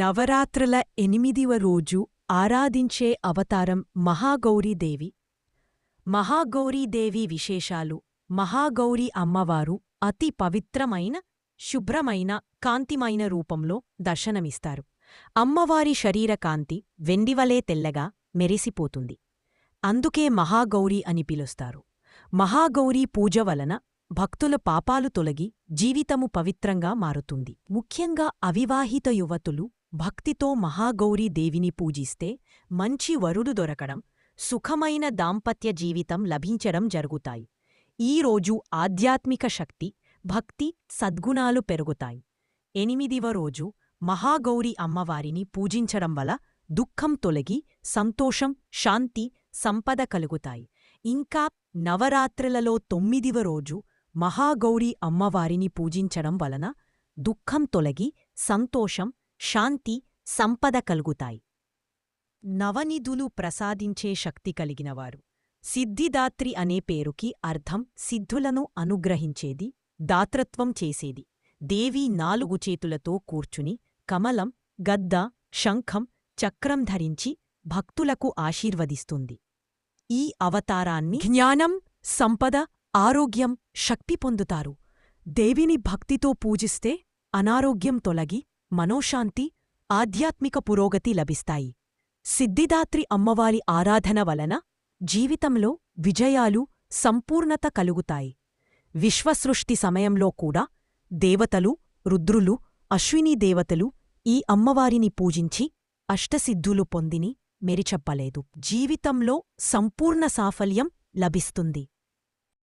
నవరాత్రుల ఎనిమిదివ రోజు ఆరాధించే అవతారం మహాగౌరీదేవి మహాగౌరీదేవి విశేషాలు. మహాగౌరీ అమ్మవారు అతి పవిత్రమైన శుభ్రమైన కాంతిమైన రూపంలో దర్శనమిస్తారు. అమ్మవారి శరీరకాంతి వెండివలే తెల్లగా మెరిసిపోతుంది. అందుకే మహాగౌరీ అని పిలుస్తారు. మహాగౌరీ పూజ వలన భక్తుల పాపాలు తొలగి జీవితము పవిత్రంగా మారుతుంది. ముఖ్యంగా అవివాహిత యువతులు భక్తితో మహాగౌరీ దేవిని పూజిస్తే మంచి వరుడు దొరకడం సుఖమైన దాంపత్య జీవితం లభించడం జరుగుతాయి. ఈ రోజు ఆధ్యాత్మిక శక్తి భక్తి సద్గుణాలు పెరుగుతాయి. ఎనిమిదివ రోజు మహాగౌరి అమ్మవారిని పూజించడం వల్ల దుఃఖం తొలగి సంతోషం శాంతి సంపద కలుగుతాయి. ఇంకా నవరాత్రులలో తొమ్మిదివ రోజు మహాగౌరీ అమ్మవారిని పూజించడం వలన దుఃఖం తొలగి సంతోషం శాంతి సంపద కలుగుతాయి. నవనిధులు ప్రసాదించే శక్తి కలిగినవారు. సిద్ధిదాత్రి అనే పేరుకి అర్థం సిద్ధులను అనుగ్రహించేది దాతృత్వం చేసేది. దేవి నాలుగు చేతులతో కూర్చుని కమలం గద్ద శంఖం చక్రం ధరించి భక్తులకు ఆశీర్వదిస్తుంది. ఈ అవతారాన్ని జ్ఞానం సంపద ఆరోగ్యం శక్తి పొందుతారు. దేవిని భక్తితో పూజిస్తే అనారోగ్యం తొలగి మనోశాంతి ఆధ్యాత్మిక పురోగతి లభిస్తాయి. సిద్ధిదాత్రి అమ్మవారి ఆరాధన వలన జీవితంలో విజయాలు సంపూర్ణత కలుగుతాయి. విశ్వసృష్టి సమయంలో కూడా దేవతలు రుద్రులు అశ్వినీ దేవతలు ఈ అమ్మవారిని పూజించి అష్టసిద్ధులు పొందిని మెరిచెప్పలేదు. జీవితంలో సంపూర్ణ సాఫల్యం లభిస్తుంది.